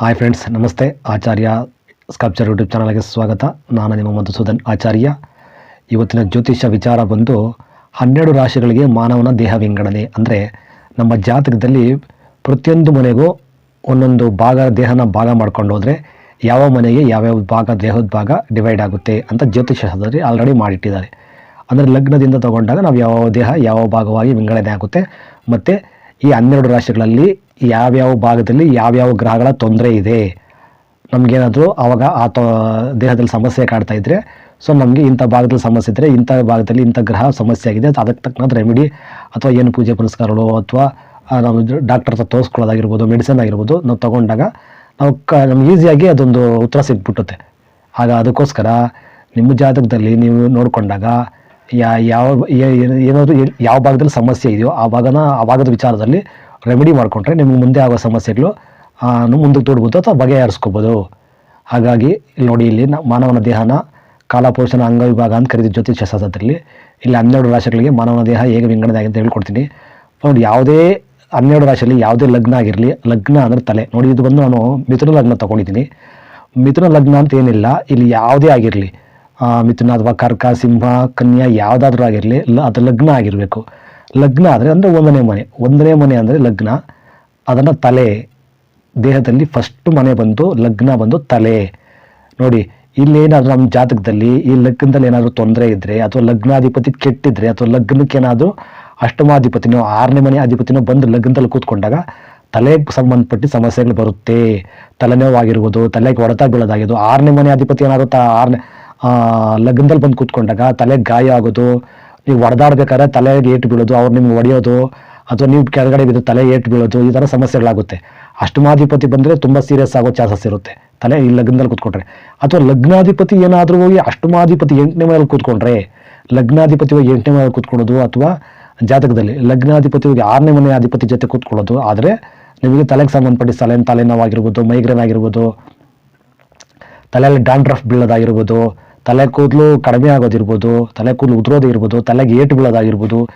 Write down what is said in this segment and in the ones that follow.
Hi friends ನಮಸ್ತೆ. ಆಚಾರ್ಯ sculpture YouTube ಚಾನಲ್ಗೆ ಸ್ವಾಗತ. ನಾನು ನಿಮ್ಮ ಮಧುಸೂದನ್ ಆಚಾರ್ಯ. ಇವತ್ತಿನ ಜ್ಯೋತಿಷ್ಯ ವಿಚಾರ ಬಂದು ಹನ್ನೆರಡು ರಾಶಿಗಳಿಗೆ ಮಾನವನ ದೇಹ ವಿಂಗಡಣೆ ಅಂದರೆ ನಮ್ಮ ಜಾತಕದಲ್ಲಿ ಪ್ರತಿಯೊಂದು ಮನೆಗೂ ಒಂದೊಂದು ಭಾಗ ದೇಹನ ಭಾಗ ಮಾಡ್ಕೊಂಡು ಹೋದರೆ ಯಾವ ಮನೆಗೆ ಯಾವ್ಯಾವ ಭಾಗ ದೇಹದ ಭಾಗ ಡಿವೈಡ್ ಆಗುತ್ತೆ ಅಂತ ಜ್ಯೋತಿಷ್ಯದಲ್ಲಿ ಆಲ್ರೆಡಿ ಮಾಡಿಟ್ಟಿದ್ದಾರೆ. ಅಂದರೆ ಲಗ್ನದಿಂದ ತಗೊಂಡಾಗ ನಾವು ಯಾವ ದೇಹ ಯಾವ ಭಾಗವಾಗಿ ವಿಂಗಡಣೆ ಆಗುತ್ತೆ. ಮತ್ತು ಈ ಹನ್ನೆರಡು ರಾಶಿಗಳಲ್ಲಿ ಯಾವ್ಯಾವ ಭಾಗದಲ್ಲಿ ಯಾವ್ಯಾವ ಗ್ರಹಗಳ ತೊಂದರೆ ಇದೆ? ನಮಗೇನಾದರೂ ಆವಾಗ ಆ ತೊ, ದೇಹದಲ್ಲಿ ಸಮಸ್ಯೆ ಕಾಡ್ತಾ ಇದ್ದರೆ ಸೊ ನಮಗೆ ಇಂಥ ಭಾಗದಲ್ಲಿ ಸಮಸ್ಯೆ ಇದ್ದರೆ ಇಂಥ ಭಾಗದಲ್ಲಿ ಇಂಥ ಗ್ರಹ ಸಮಸ್ಯೆ ಆಗಿದೆ ಅದಕ್ಕೆ ತಕ್ಕಂಥ ರೆಮಿಡಿ ಅಥವಾ ಏನು ಪೂಜೆ ಪುರಸ್ಕಾರಗಳು ಅಥವಾ ನಾವು ಡಾಕ್ಟರ್ ಹತ್ರ ತೋರಿಸ್ಕೊಳ್ಳೋದಾಗಿರ್ಬೋದು ಮೆಡಿಸಿನ್ ಆಗಿರ್ಬೋದು, ನಾವು ತಗೊಂಡಾಗ ನಾವು ಕ, ನಮ್ಗೆ ಈಸಿಯಾಗಿ ಅದೊಂದು ಉತ್ತರ ಸಿಗ್ಬಿಟ್ಟುತ್ತೆ. ಆಗ ಅದಕ್ಕೋಸ್ಕರ ನಿಮ್ಮ ಜಾತಕದಲ್ಲಿ ನೀವು ನೋಡಿಕೊಂಡಾಗ ಯಾವ ಏನಾದರೂ ಯಾವ ಭಾಗದಲ್ಲಿ ಸಮಸ್ಯೆ ಇದೆಯೋ ಆ ಭಾಗನ, ಆ ಭಾಗದ ವಿಚಾರದಲ್ಲಿ ರೆಮಿಡಿ ಮಾಡಿಕೊಂಡ್ರೆ ನಿಮ್ಗೆ ಮುಂದೆ ಆಗೋ ಸಮಸ್ಯೆಗಳು ಮುಂದಕ್ಕೆ ತೋಡ್ಬೋದು ಅಥವಾ ಬಗೆಹರಿಸ್ಕೋಬೋದು. ಹಾಗಾಗಿ ಇಲ್ಲಿ ನೋಡಿ, ಇಲ್ಲಿ ಮಾನವನ ದೇಹನ ಕಾಲಪೋಷಣ ಅಂಗವಿಭಾಗ ಅಂತ ಕರೀತೀವಿ ಜ್ಯೋತಿಷ್ಯ ಶಾಸ್ತ್ರದಲ್ಲಿ. ಇಲ್ಲಿ ಹನ್ನೆರಡು ರಾಶಿಗಳಿಗೆ ಮಾನವನ ದೇಹ ಹೇಗೆ ವಿಂಗಡಣೆ ಆಗಿದೆ ಅಂತ ಹೇಳ್ಕೊಡ್ತೀನಿ. ನೋಡಿ, ಯಾವುದೇ ಹನ್ನೆರಡು ರಾಶಿಯಲ್ಲಿ ಯಾವುದೇ ಲಗ್ನ ಆಗಿರಲಿ, ಲಗ್ನ ಅಂದರೆ ತಲೆ. ನೋಡಿ, ಇದು ಬಂದು ನಾನು ಮಿಥುನ ಲಗ್ನ ತೊಗೊಂಡಿದ್ದೀನಿ. ಮಿಥುನ ಲಗ್ನ ಅಂತ ಏನಿಲ್ಲ, ಇಲ್ಲಿ ಯಾವುದೇ ಆಗಿರಲಿ ಮಿಥುನ ಅಥವಾ ಕರ್ಕ, ಸಿಂಹ, ಕನ್ಯಾ ಯಾವುದಾದ್ರೂ ಆಗಿರಲಿ ಅದು ಲಗ್ನ ಆಗಿರಬೇಕು. ಲಗ್ನ ಆದರೆ ಅಂದರೆ ಒಂದನೇ ಮನೆ. ಒಂದನೇ ಮನೆ ಅಂದರೆ ಲಗ್ನ. ಅದನ್ನು ತಲೆ, ದೇಹದಲ್ಲಿ ಫಸ್ಟ್ ಮನೆ ಬಂದು ಲಗ್ನ ಬಂದು ತಲೆ. ನೋಡಿ, ಇಲ್ಲೇನಾದರೂ ನಮ್ಮ ಜಾತಕದಲ್ಲಿ ಈ ಲಗ್ನದಲ್ಲಿ ಏನಾದರೂ ತೊಂದರೆ ಇದ್ದರೆ ಅಥವಾ ಲಗ್ನಾಧಿಪತಿ ಕೆಟ್ಟಿದ್ರೆ ಅಥವಾ ಲಗ್ನಕ್ಕೆ ಏನಾದರೂ ಅಷ್ಟಮಾಧಿಪತಿನೋ ಆರನೇ ಮನೆ ಅಧಿಪತಿನೋ ಬಂದು ಲಗ್ನದಲ್ಲಿ ಕೂತ್ಕೊಂಡಾಗ ತಲೆಗೆ ಸಂಬಂಧಪಟ್ಟ ಸಮಸ್ಯೆಗಳು ಬರುತ್ತೆ. ತಲೆನೋವಾಗಿರ್ಬೋದು ತಲೆಗೆ ಹೊಡೆತ ಬೀಳೋದಾಗಿದ್ದು ಆರನೇ ಮನೆ ಅಧಿಪತಿ ಏನಾದರೂ ತ ಆರನೇ ಲಗ್ನದಲ್ಲಿ ಬಂದು ಕೂತ್ಕೊಂಡಾಗ ತಲೆಗೆ ಗಾಯ ಆಗೋದು ನೀವು ಹೊಡೆದಾಡ್ಬೇಕಾದ್ರೆ ತಲೆಗೆ ಏಟು ಬೀಳೋದು, ಅವ್ರು ನಿಮ್ಗೆ ಹೊಡೆಯೋದು, ಅಥವಾ ನೀವು ಕೆಳಗಡೆ ಬಿದ್ದು ತಲೆ ಏಟು ಬೀಳೋದು, ಈ ಥರ ಸಮಸ್ಯೆಗಳಾಗುತ್ತೆ. ಅಷ್ಟಮಾಧಿಪತಿ ಬಂದರೆ ತುಂಬ ಸೀರಿಯಸ್ ಆಗೋ ಚಾನ್ಸಸ್ ಇರುತ್ತೆ. ತಲೆ ಈ ಲಗ್ನದಲ್ಲಿ ಕೂತ್ಕೊಂಡ್ರೆ. ಅಥವಾ ಲಗ್ನಾಧಿಪತಿ ಏನಾದರೂ ಹೋಗಿ ಅಷ್ಟಮಾಧಿಪತಿ ಎಂಟನೇ ಮನೆಯಲ್ಲಿ ಕೂತ್ಕೊಂಡ್ರೆ, ಲಗ್ನಾಧಿಪತಿ ಹೋಗಿ ಎಂಟನೇ ಮನೆಯಲ್ಲಿ ಕೂತ್ಕೊಳ್ಳೋದು ಅಥವಾ ಜಾತಕದಲ್ಲಿ ಲಗ್ನಾಧಿಪತಿ ಹೋಗಿ ಆರನೇ ಮನೆಯ ಅಧಿಪತಿ ಜೊತೆ ಕೂತ್ಕೊಳ್ಳೋದು, ಆದರೆ ನಿಮಗೆ ತಲೆಗೆ ಸಂಬಂಧಪಟ್ಟ ತಲೆ ತಲೆನೋವಾಗಿರ್ಬೋದು ಮೈಗ್ರೇನ್ ಆಗಿರ್ಬೋದು, ತಲೆಯಲ್ಲಿ ಡಾಂಡ್ರಫ್ ಬೀಳೋದಾಗಿರ್ಬೋದು ತಲೆ ಕೂದಲು ಕಡಿಮೆ ಆಗೋದಿರ್ಬೋದು, ತಲೆ ಕೂದಲು ಉದುರೋದಿರ್ಬೋದು ತಲೆಗೆ ಏಟು ಬೀಳೋದಾಗಿರ್ಬೋದು,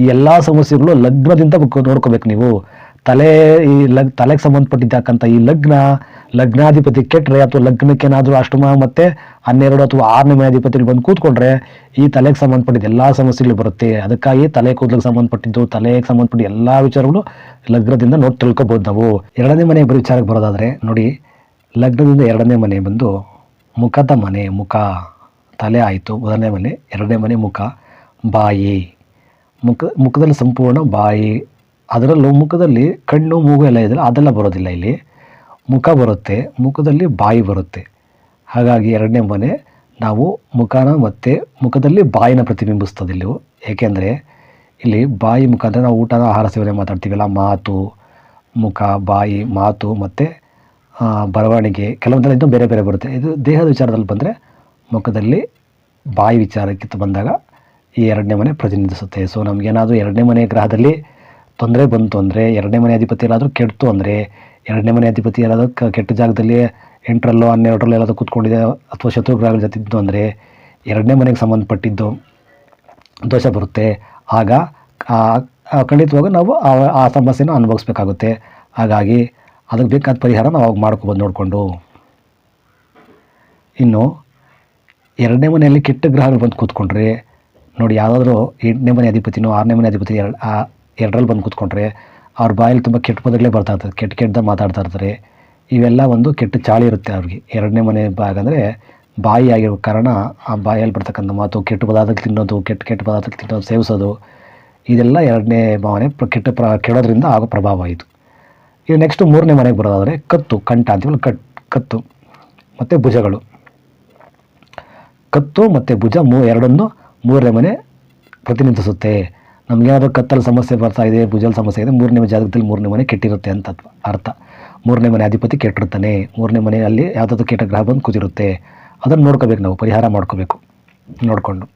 ಈ ಎಲ್ಲ ಸಮಸ್ಯೆಗಳು ಲಗ್ನದಿಂದ ಬಕ್- ನೋಡ್ಕೋಬೇಕು ನೀವು. ತಲೆ ಈ ಲಗ್, ತಲೆಗೆ ಸಂಬಂಧಪಟ್ಟಿದ್ದಕ್ಕಂಥ ಈ ಲಗ್ನ, ಲಗ್ನಾಧಿಪತಿ ಕೆಟ್ಟರೆ ಅಥವಾ ಲಗ್ನಕ್ಕೇನಾದರೂ ಅಷ್ಟಮ ಮತ್ತು ಹನ್ನೆರಡು ಅಥವಾ ಆರನೇ ಮನೆ ಅಧಿಪತಿಗಳು ಬಂದು ಕೂತ್ಕೊಂಡ್ರೆ ಈ ತಲೆಗೆ ಸಂಬಂಧಪಟ್ಟಿದ್ದ ಎಲ್ಲ ಸಮಸ್ಯೆಗಳು ಬರುತ್ತೆ. ಅದಕ್ಕಾಗಿ ತಲೆ ಕೂದಲಿಗೆ ಸಂಬಂಧಪಟ್ಟಿದ್ದು, ತಲೆಗೆ ಸಂಬಂಧಪಟ್ಟ ಎಲ್ಲ ವಿಚಾರಗಳು ಲಗ್ನದಿಂದ ನೋಡಿ ತಿಳ್ಕೊಬೋದು ನಾವು. ಎರಡನೇ ಮನೆ ವಿಚಾರಕ್ಕೆ ಬರೋದಾದರೆ ನೋಡಿ, ಲಗ್ನದಿಂದ ಎರಡನೇ ಮನೆ ಬಂದು ಮುಖದ ಮನೆ, ಮುಖ. ತಲೆ ಆಯಿತು. ಮೊದಲನೇ ಮನೆ, ಎರಡನೇ ಮನೆ ಮುಖ, ಬಾಯಿ. ಮುಖ, ಮುಖದಲ್ಲಿ ಸಂಪೂರ್ಣ ಬಾಯಿ. ಅದರಲ್ಲೂ ಮುಖದಲ್ಲಿ ಕಣ್ಣು, ಮೂಗು ಎಲ್ಲ ಇದೆಯಲ್ಲ ಅದೆಲ್ಲ ಬರೋದಿಲ್ಲ ಇಲ್ಲಿ. ಮುಖ ಬರುತ್ತೆ, ಮುಖದಲ್ಲಿ ಬಾಯಿ ಬರುತ್ತೆ. ಹಾಗಾಗಿ ಎರಡನೇ ಮನೆ, ನಾವು ಮುಖನ ಮತ್ತು ಮುಖದಲ್ಲಿ ಬಾಯಿನ ಪ್ರತಿಬಿಂಬಿಸ್ತದೆ ಇಲ್ಲಿ. ಏಕೆಂದರೆ ಇಲ್ಲಿ ಬಾಯಿ ಮುಖ ಅಂದರೆ ನಾವು ಊಟದ ಆಹಾರ ಸೇವನೆ ಮಾತಾಡ್ತೀವಲ್ಲ, ಮಾತು, ಮುಖ, ಬಾಯಿ, ಮಾತು ಮತ್ತು ಬರವಣಿಗೆ ಕೆಲವೊಂದೆಲ್ಲ ಇನ್ನೂ ಬೇರೆ ಬೇರೆ ಬರುತ್ತೆ. ಇದು ದೇಹದ ವಿಚಾರದಲ್ಲಿ ಬಂದರೆ ಮುಖದಲ್ಲಿ ಬಾಯಿ ವಿಚಾರಕ್ಕೆ ಬಂದಾಗ ಈ ಎರಡನೇ ಮನೆ ಪ್ರತಿನಿಧಿಸುತ್ತೆ. ಸೊ ನಮಗೇನಾದರೂ ಎರಡನೇ ಮನೆ ಗ್ರಹದಲ್ಲಿ ತೊಂದರೆ ಬಂತು ಅಂದರೆ, ಎರಡನೇ ಮನೆ ಅಧಿಪತಿ ಎಲ್ಲಾದರೂ ಕೆಡ್ತು ಅಂದರೆ, ಎರಡನೇ ಮನೆ ಅಧಿಪತಿ ಎಲ್ಲಾದರೂ ಕೆಟ್ಟ ಜಾಗದಲ್ಲಿ ಎಂಟರಲ್ಲೋ, ಹನ್ನೆರಡರಲ್ಲೋ ಎಲ್ಲಾದರೂ ಕೂತ್ಕೊಂಡಿದೆ ಅಥವಾ ಶತ್ರು ಗ್ರಹಗಳ ಜೊತೆ ಇದ್ದು ಅಂದರೆ, ಎರಡನೇ ಮನೆಗೆ ಸಂಬಂಧಪಟ್ಟಿದ್ದು ದೋಷ ಬರುತ್ತೆ. ಆಗ ಖಂಡಿತವಾಗ ನಾವು ಆ ಸಮಸ್ಯೆನ ಅನುಭವಿಸ್ಬೇಕಾಗುತ್ತೆ. ಹಾಗಾಗಿ ಅದಕ್ಕೆ ಬೇಕಾದ ಪರಿಹಾರ ನಾವು ಅವಾಗ ಮಾಡ್ಕೊಬೋದು ನೋಡಿಕೊಂಡು. ಇನ್ನು ಎರಡನೇ ಮನೆಯಲ್ಲಿ ಕೆಟ್ಟ ಗ್ರಹಗಳು ಬಂದು ಕೂತ್ಕೊಂಡ್ರೆ, ನೋಡಿ ಯಾವುದಾದ್ರೂ ಎಂಟನೇ ಮನೆ ಅಧಿಪತಿನೋ ಆರನೇ ಮನೆ ಅಧಿಪತಿ ಎರಡು, ಆ ಎರಡರಲ್ಲಿ ಬಂದು ಕೂತ್ಕೊಂಡ್ರೆ ಅವ್ರ ಬಾಯಲ್ಲಿ ತುಂಬ ಕೆಟ್ಟ ಪದಗಳೇ ಬರ್ತಾ ಇರ್ತದೆ, ಕೆಟ್ಟ ಕೆಟ್ಟದ ಮಾತಾಡ್ತಾ ಇರ್ತಾರೆ. ಇವೆಲ್ಲ ಒಂದು ಕೆಟ್ಟ ಚಾಳಿ ಇರುತ್ತೆ ಅವ್ರಿಗೆ. ಎರಡನೇ ಮನೆ ಭಾಗ ಅಂದರೆ ಬಾಯಿ ಆಗಿರೋ ಕಾರಣ ಆ ಬಾಯಲ್ಲಿ ಬರ್ತಕ್ಕಂಥ ಮಾತು, ಕೆಟ್ಟ ಪದಾರ್ಥ ತಿನ್ನೋದು, ಕೆಟ್ಟ ಕೆಟ್ಟ ಪದಾರ್ಥಕ್ಕೆ ತಿನ್ನೋದು, ಸೇವಿಸೋದು, ಇದೆಲ್ಲ ಎರಡನೇ ಭಾವನೆ ಕೆಟ್ಟ ಪ್ರ, ಕೆಡೋದ್ರಿಂದ ಆಗೋ ಪ್ರಭಾವ ಇದು. ಈಗ ನೆಕ್ಸ್ಟು ಮೂರನೇ ಮನೆಗೆ ಬರೋದಾದರೆ ಕತ್ತು, ಕಂಠ ಅಂತೀವಲ್ಲ ಕಟ್, ಕತ್ತು ಮತ್ತು ಭುಜಗಳು. ಕತ್ತು ಮತ್ತು ಭುಜ ಮೂ ಎರಡನ್ನು ಮೂರನೇ ಮನೆ ಪ್ರತಿನಿಧಿಸುತ್ತೆ. ನಮಗೇನಾದರೂ ಕತ್ತಲ್ಲಿ ಸಮಸ್ಯೆ ಬರ್ತಾ ಇದೆ, ಭುಜಲ್ ಸಮಸ್ಯೆ ಇದೆ, ಮೂರನೇ ಜಾತಕದಲ್ಲಿ ಮೂರನೇ ಮನೆ ಕೆಟ್ಟಿರುತ್ತೆ ಅಂತ ಅರ್ಥ- ಮೂರನೇ ಮನೆ ಅಧಿಪತಿ ಕೆಟ್ಟಿರ್ತಾನೆ. ಮೂರನೇ ಮನೆಯಲ್ಲಿ ಯಾವುದಾದ್ರು ಕೆಟ್ಟ ಗ್ರಹ ಬಂದು ಕೂತಿರುತ್ತೆ ಅದನ್ನು ನೋಡ್ಕೋಬೇಕು ನಾವು, ಪರಿಹಾರ ಮಾಡ್ಕೋಬೇಕು. ನೋಡಿಕೊಂಡು.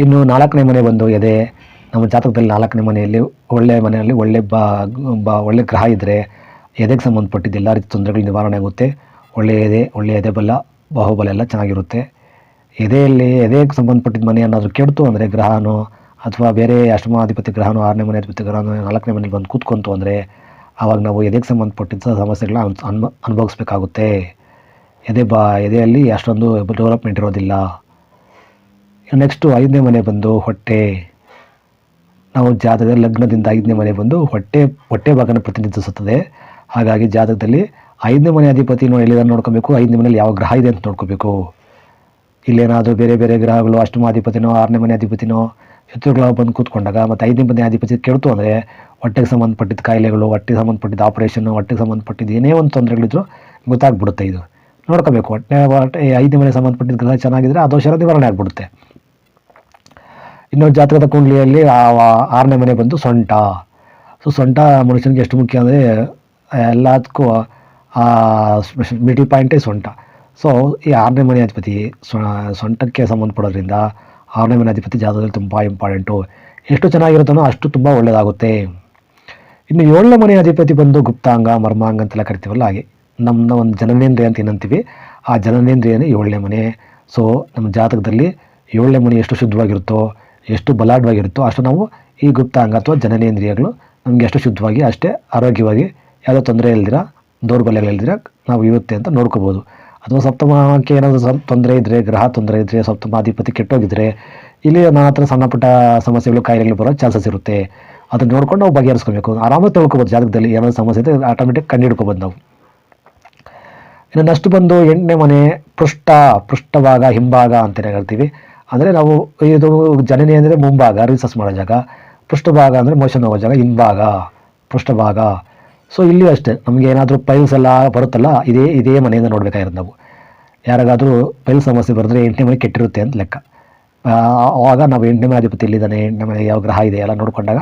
ಇನ್ನು ನಾಲ್ಕನೇ ಮನೆ ಬಂದು ಎದೆ. ನಮ್ಮ ಜಾತಕದಲ್ಲಿ ನಾಲ್ಕನೇ ಮನೆಯಲ್ಲಿ ಒಳ್ಳೆಯ ಮನೆಯಲ್ಲಿ ಒಳ್ಳೆ ಬಾ ಒಳ್ಳೆ ಗ್ರಹ ಇದ್ದರೆ ಎದೆಗೆ ಸಂಬಂಧಪಟ್ಟಿದ್ದು ಎಲ್ಲ ರೀತಿ ತೊಂದರೆಗಳು ನಿವಾರಣೆ ಆಗುತ್ತೆ. ಒಳ್ಳೆಯ ಎದೆ ಒಳ್ಳೆಯ ಎದೆ ಬಲ ಬಾಹುಬಲ ಎಲ್ಲ ಚೆನ್ನಾಗಿರುತ್ತೆ. ಎದೆಯಲ್ಲಿ ಎದೆಗೆ ಸಂಬಂಧಪಟ್ಟಿದ್ದ ಮನೆ ಏನಾದರೂ ಕೆಡ್ತು ಅಂದರೆ ಗ್ರಹನೋ ಅಥವಾ ಬೇರೆ ಅಷ್ಟಮಾಧಿಪತಿ ಗ್ರಹನೋ ಆರನೇ ಮನೆ ಅಧಿಪತಿ ಗ್ರಹನೋ ನಾಲ್ಕನೇ ಮನೇಲಿ ಬಂದು ಕೂತ್ಕೊಂತು ಅಂದರೆ ಆವಾಗ ನಾವು ಎದೆಗೆ ಸಂಬಂಧಪಟ್ಟಿದ್ದ ಸಮಸ್ಯೆಗಳನ್ನ ಅನ್ ಅನ್ಭ ಅನುಭವಿಸ್ಬೇಕಾಗುತ್ತೆ. ಎದೆ ಬಾ, ಎದೆಯಲ್ಲಿ ಅಷ್ಟೊಂದು ಡೆವಲಪ್ಮೆಂಟ್ ಇರೋದಿಲ್ಲ. ನೆಕ್ಸ್ಟು ಐದನೇ ಮನೆ ಬಂದು ಹೊಟ್ಟೆ. ನಾವು ಜಾತಕದ ಲಗ್ನದಿಂದ ಐದನೇ ಮನೆ ಬಂದು ಹೊಟ್ಟೆ ಹೊಟ್ಟೆ ಭಾಗನ ಪ್ರತಿನಿಧಿಸುತ್ತದೆ. ಹಾಗಾಗಿ ಜಾತಕದಲ್ಲಿ ಐದನೇ ಮನೆ ಅಧಿಪತಿ ನೋಡಿ ಎಲ್ಲಿದ್ದಾರೆ ನೋಡ್ಕೋಬೇಕು? ಐದನೇ ಮನೇಲಿ ಯಾವ ಗ್ರಹ ಇದೆ ಅಂತ ನೋಡ್ಕೋಬೇಕು. ಇಲ್ಲೇನಾದರೂ ಬೇರೆ ಬೇರೆ ಗ್ರಹಗಳು ಅಷ್ಟಮಾಧಿಪತಿನೋ ಆರನೇ ಮನೆ ಅಧಿಪತಿನೋ ಶತ್ರುಗಳ ಬಂದು ಕೂತ್ಕೊಂಡಾಗ ಮತ್ತು ಐದನೇ ಮನೆ ಅಧಿಪತಿ ಕೆಡ್ತು ಅಂದರೆ ಹೊಟ್ಟೆಗೆ ಸಂಬಂಧಪಟ್ಟಿದ್ದ ಕಾಯಿಲೆಗಳು, ಹೊಟ್ಟೆಗೆ ಸಂಬಂಧಪಟ್ಟಿದ್ದ ಆಪರೇಷನ್ನು ಹೊಟ್ಟೆಗೆ ಸಂಬಂಧಪಟ್ಟಿದ್ದು ಏನೇ ಒಂದು ತೊಂದರೆಗಳಿದ್ರು ಗೊತ್ತಾಗ್ಬಿಡುತ್ತೆ ಇದು. ನೋಡ್ಕೋಬೇಕು. ಹೊಟ್ಟೆ ಹೊಟ್ಟೆ ಐದನೇ ಮನೆ ಸಂಬಂಧಪಟ್ಟಿದ್ದ ಗ್ರಹ ಚೆನ್ನಾಗಿದ್ರೆ ಆ ದೋಷ ನಿವಾರಣೆ ಆಗ್ಬಿಡುತ್ತೆ. ಇನ್ನು ಜಾತ್ರದ ಕುಂಡಲಿಯಲ್ಲಿ ಆರನೇ ಮನೆ ಬಂದು ಸೊಂಟ. ಸೊ, ಸೊಂಟ ಮನುಷ್ಯನಿಗೆ ಎಷ್ಟು ಮುಖ್ಯ ಅಂದರೆ ಎಲ್ಲದಕ್ಕೂ ಮಿಡಲ್ ಪಾಯಿಂಟೇ ಸೊಂಟ. ಸೊ ಈ ಆರನೇ ಮನೆ ಅಧಿಪತಿ ಸೊಂಟಕ್ಕೆ ಸಂಬಂಧಪಡೋದ್ರಿಂದ ಆರನೇ ಮನೆ ಅಧಿಪತಿ ಜಾತಕದಲ್ಲಿ ತುಂಬ ಇಂಪಾರ್ಟೆಂಟು ಎಷ್ಟು ಚೆನ್ನಾಗಿರುತ್ತೋ ಅಷ್ಟು ತುಂಬ ಒಳ್ಳೆಯದಾಗುತ್ತೆ ಇನ್ನು ಏಳನೇ ಮನೆ ಅಧಿಪತಿ ಬಂದು ಗುಪ್ತಾಂಗ, ಮರ್ಮಾಂಗ ಅಂತೆಲ್ಲ ಕರಿತೀವಲ್ಲ ಹಾಗೆ. ನಮ್ಮ ಒಂದು ಜನನೇಂದ್ರಿಯ ಅಂತ ಏನಂತೀವಿ, ಆ ಜನನೇಂದ್ರಿಯನೇ ಏಳನೇ ಮನೆ. ಸೊ ನಮ್ಮ ಜಾತಕದಲ್ಲಿ ಏಳನೇ ಮನೆ ಎಷ್ಟು ಶುದ್ಧವಾಗಿರುತ್ತೋ, ಎಷ್ಟು ಬಲಾಢವಾಗಿರುತ್ತೋ ಅಷ್ಟು ನಾವು ಈ ಗುಪ್ತಾಂಗ ಅಥವಾ ಜನನೇಂದ್ರಿಯಗಳು ನಮಗೆ ಎಷ್ಟು ಶುದ್ಧವಾಗಿ, ಅಷ್ಟೇ ಆರೋಗ್ಯವಾಗಿ, ಯಾವುದೋ ತೊಂದರೆ ಇಲ್ದಿರ ದೌರ್ಬಲ್ಯಗಳಿಲ್ದಿರ ನಾವು ಇರುತ್ತೆ ಅಂತ ನೋಡ್ಕೋಬೋದು. ಅಥವಾ ಸಪ್ತಮಕ್ಕೆ ಏನಾದರೂ ಸ್ವಲ್ಪ ತೊಂದರೆ ಇದ್ದರೆ ಗ್ರಹ ತೊಂದರೆ ಇದ್ದರೆ ಸಪ್ತಮಾಧಿಪತಿ ಕೆಟ್ಟೋಗಿದ್ರೆ, ಇಲ್ಲಿ ನನ್ನ ಹತ್ರ ಸಣ್ಣ ಪುಟ್ಟ ಸಮಸ್ಯೆಗಳು, ಕಾಯಿಲೆಗಳು ಬರೋ ಚಾನ್ಸಸ್ ಇರುತ್ತೆ. ಅದನ್ನು ನೋಡ್ಕೊಂಡು ನಾವು ಬಗೆಹರಿಸ್ಕೋಬೇಕು. ಆರಾಮಾಗಿ ತಿಳ್ಕೊಬೋದು ಜಾತಕದಲ್ಲಿ ಏನಾದರೂ ಸಮಸ್ಯೆ ಇದ್ದರೆ ಆಟೋಮೆಟಿಕ್ ಕಂಡು ಹಿಡ್ಕೊಬೋದು ನಾವು. ಇನ್ನು ನೆಕ್ಸ್ಟ್ ಬಂದು ಎಂಟನೇ ಮನೆ, ಪೃಷ್ಠ, ಪೃಷ್ಠಭಾಗ, ಹಿಂಭಾಗ ಅಂತಲೇ ಹೇಳ್ತೀವಿ? ಅಂದರೆ ನಾವು ಇದು ಜನನಿ ಅಂದರೆ ಮುಂಭಾಗ ರಿಸರ್ಚ್ ಮಾಡೋ ಜಾಗ. ಪೃಷ್ಠಭಾಗ ಅಂದರೆ ಮೋಷನ್ ಹೋಗೋ ಜಾಗ, ಹಿಂಭಾಗ, ಪೃಷ್ಠಭಾಗ. ಸೊ ಇಲ್ಲಿ ಅಷ್ಟೇ. ನಮಗೆ ಏನಾದರೂ ಪೈಲ್ಸ್ ಎಲ್ಲ ಬರುತ್ತಲ್ಲ, ಇದೇ ಇದೇ ಮನೆಯಿಂದ ನೋಡಬೇಕಾಗಿರೋದು ನಾವು. ಯಾರಿಗಾದರೂ ಪೈಲ್ ಸಮಸ್ಯೆ ಬರೆದ್ರೆ ಎಂಟನೇ ಮನೆ ಕೆಟ್ಟಿರುತ್ತೆ ಅಂತ ಲೆಕ್ಕ. ಆವಾಗ ನಾವು ಎಂಟನೇ ಮನೆ ಅಧಿಪತಿ ಇಲ್ಲಿದ್ದಾನೆ ಎಂಟನೇ ಮನೆ ಯಾವ ಗ್ರಹ ಇದೆ ಎಲ್ಲ ನೋಡಿಕೊಂಡಾಗ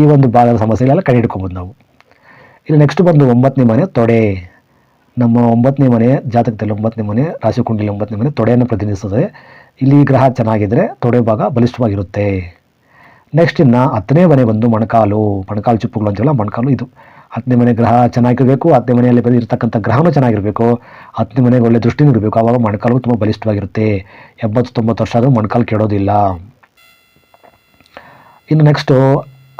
ಈ ಒಂದು ಭಾಗದ ಸಮಸ್ಯೆಗಳೆಲ್ಲ ಕಂಡು ಹಿಡ್ಕೊಬೋದು ನಾವು. ಇಲ್ಲಿ ನೆಕ್ಸ್ಟ್ ಬಂದು ಒಂಬತ್ತನೇ ಮನೆ, ತೊಡೆ. ನಮ್ಮ ಒಂಬತ್ತನೇ ಮನೆ, ಜಾತಕದಲ್ಲಿ ಒಂಬತ್ತನೇ ಮನೆ ರಾಶಿಕುಂಡಲಿ ಒಂಬತ್ತನೇ ಮನೆ ತೊಡೆಯನ್ನು ಪ್ರತಿನಿಧಿಸುತ್ತದೆ. ಇಲ್ಲಿ ಗ್ರಹ ಚೆನ್ನಾಗಿದ್ದರೆ ತೊಡೆ ಭಾಗ ಬಲಿಷ್ಠವಾಗಿರುತ್ತೆ. ನೆಕ್ಸ್ಟ್ ಇನ್ನು ಹತ್ತನೇ ಮನೆ ಬಂದು ಮೊಣಕಾಲು ಮೊಣಕಾಲು ಚಿಪ್ಪುಗಳು ಅಂತೇಳ ಮೊಣಕಾಲು ಇದು. ಹತ್ತನೇ ಮನೆ ಗ್ರಹ ಚೆನ್ನಾಗಿರಬೇಕು ಹತ್ತನೇ ಮನೆಯಲ್ಲಿ ಬಂದು ಇರ್ತಕ್ಕಂಥ ಗ್ರಹನೂ ಚೆನ್ನಾಗಿರಬೇಕು. ಹತ್ತನೇ ಮನೆಗೆ ಒಳ್ಳೆ ದೃಷ್ಟಿನೂ ಇರಬೇಕು ಆವಾಗ ಮೊಣಕಾಲು ತುಂಬ ಬಲಿಷ್ಠವಾಗಿರುತ್ತೆ. ಎಂಬತ್ತು ತೊಂಬತ್ತು ವರ್ಷ ಆದರೂ ಮೊಣಕಾಲು ಕೆಡೋದಿಲ್ಲ. ಇನ್ನು ನೆಕ್ಸ್ಟು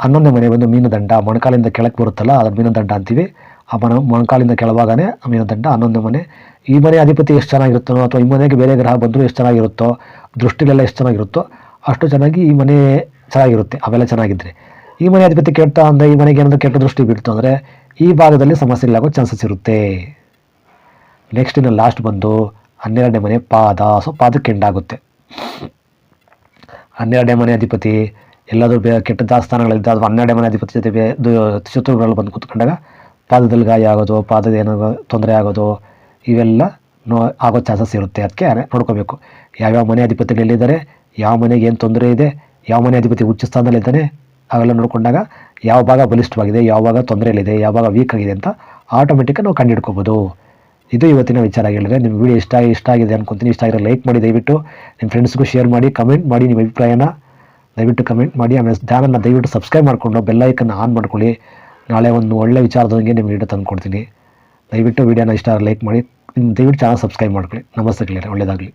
ಹನ್ನೊಂದನೇ ಮನೆ ಬಂದು ಮೀನುದಂಡ. ಮೊಣಕಾಲಿಂದ ಕೆಳಕ್ಕೆ ಬರುತ್ತಲ್ಲ ಅದು ಮೀನುದಂಡ ಅಂತೀವಿ. ಆ ಮನ ಮೊಣಕಾಲಿಂದ ಕೆಳವಾಗಾನೆ ಆ ಮೀನುದಂಡ ಹನ್ನೊಂದನೇ ಮನೆ. ಈ ಮನೆ ಅಧಿಪತಿ ಎಷ್ಟು ಚೆನ್ನಾಗಿರುತ್ತೋ, ಅಥವಾ ಈ ಮನೆಗೆ ಬೇರೆ ಗ್ರಹ ಬಂದರೂ ಎಷ್ಟು ಚೆನ್ನಾಗಿರುತ್ತೋ, ದೃಷ್ಟಿಲೆಲ್ಲ ಎಷ್ಟು ಚೆನ್ನಾಗಿರುತ್ತೋ, ಅಷ್ಟು ಚೆನ್ನಾಗಿ ಈ ಮನೆ ಚೆನ್ನಾಗಿರುತ್ತೆ. ಅವೆಲ್ಲ ಚೆನ್ನಾಗಿದ್ದರೆ ಈ ಮನೆ ಅಧಿಪತಿ ಕೆಟ್ಟ ಅಂದರೆ ಈ ಮನೆಗೆ ಏನಾದರೂ ಕೆಟ್ಟ ದೃಷ್ಟಿ ಬೀಳ್ತು ಅಂದರೆ ಈ ಭಾಗದಲ್ಲಿ ಸಮಸ್ಯೆ ಸಮಸ್ಯೆಗಳಾಗೋ ಚಾನ್ಸಸ್ ಇರುತ್ತೆ. ನೆಕ್ಸ್ಟ್ ಇನ್ನು ಲಾಸ್ಟ್ ಬಂದು ಹನ್ನೆರಡನೇ ಮನೆ ಪಾದ. ಸೊ ಪಾದಕ್ಕೆ ಎಂಡಾಗುತ್ತೆ ಹನ್ನೆರಡನೇ ಮನೆ ಅಧಿಪತಿ ಎಲ್ಲಾದರೂ ಬೇ ಕೆಟ್ಟ ದಾಸ್ತಾನಗಳಿದ್ದ ಅಥವಾ ಹನ್ನೆರಡನೇ ಮನೆ ಅಧಿಪತಿ ಜೊತೆ ಬೇ ಬಂದು ಕೂತ್ಕೊಂಡಾಗ ಪಾದದಲ್ಲಿ ಗಾಯ ಆಗೋದು, ಪಾದದ ಏನಾದ್ರು ತೊಂದರೆ ಆಗೋದು, ಇವೆಲ್ಲ ನೋ ಆಗೋ ಚಾನ್ಸಸ್ ಇರುತ್ತೆ. ಅದಕ್ಕೆ ನೋಡ್ಕೋಬೇಕು. ಯಾವ್ಯಾವ ಮನೆ ಅಧಿಪತಿಗಳಲ್ಲಿದ್ದಾರೆ ಯಾವ ಮನೆಗೆ ಏನು ತೊಂದರೆ ಇದೆ, ಯಾವ ಮನೆ ಅಧಿಪತಿ ಉಚ್ಚ ಸ್ಥಾನದಲ್ಲಿದ್ದಾನೆ ಅವೆಲ್ಲ ನೋಡಿಕೊಂಡಾಗ ಯಾವ ಭಾಗ ಬಲಿಷ್ಠವಾಗಿದೆ, ಯಾವ ಭಾಗ ತೊಂದರೆಯಲ್ಲಿದೆ, ಯಾವ ಭಾಗ ವೀಕ್ ಆಗಿದೆ ಅಂತ ಆಟೋಮೆಟಿಕ್ಕಾಗಿ ನಾವು ಕಂಡುಹಿಡ್ಕೋಬೋದು. ಇದು ಇವತ್ತಿನ ವಿಚಾರ ಹೇಳಿದ್ರೆ ನಿಮ್ಮ ವಿಡಿಯೋ ಇಷ್ಟ ಇಷ್ಟ ಆಗಿದೆ ಅನ್ಕೊಂತೀನಿ. ಇಷ್ಟ ಆಗಿರೋ ಲೈಕ್ ಮಾಡಿ, ದಯವಿಟ್ಟು ನಿಮ್ಮ ಫ್ರೆಂಡ್ಸ್ಗೂ ಶೇರ್ ಮಾಡಿ ಕಮೆಂಟ್ ಮಾಡಿ ನಿಮ್ಮ ಅಭಿಪ್ರಾಯನ. ದಯವಿಟ್ಟು ಕಮೆಂಟ್ ಮಾಡಿ, ಆಮೇಲೆ ಚಾನಲ್ನ ದಯವಿಟ್ಟು ಸಬ್ಸ್ಕ್ರೈಬ್ ಮಾಡಿಕೊಂಡು ಬೆಲ್ಲೈಕನ್ನು ಆನ್ ಮಾಡ್ಕೊಳ್ಳಿ. ನಾಳೆ ಒಂದು ಒಳ್ಳೆ ವಿಚಾರದೊಂದಿಗೆ ನಿಮ್ಮ ವಿಡಿಯೋ ತಂದುಕೊಡ್ತೀನಿ ದಯವಿಟ್ಟು ವಿಡಿಯೋನ ಇಷ್ಟ ಲೈಕ್ ಮಾಡಿ ನಿಮ್ಮ ದಯವಿಟ್ಟು ಚಾನಲ್ ಸಬ್ಸ್ಕ್ರೈಬ್ ಮಾಡ್ಕೊಳ್ಳಿ. ನಮಸ್ತೆ ಗೆಳೆಯರೆ, ಒಳ್ಳೆಯದಾಗಲಿ.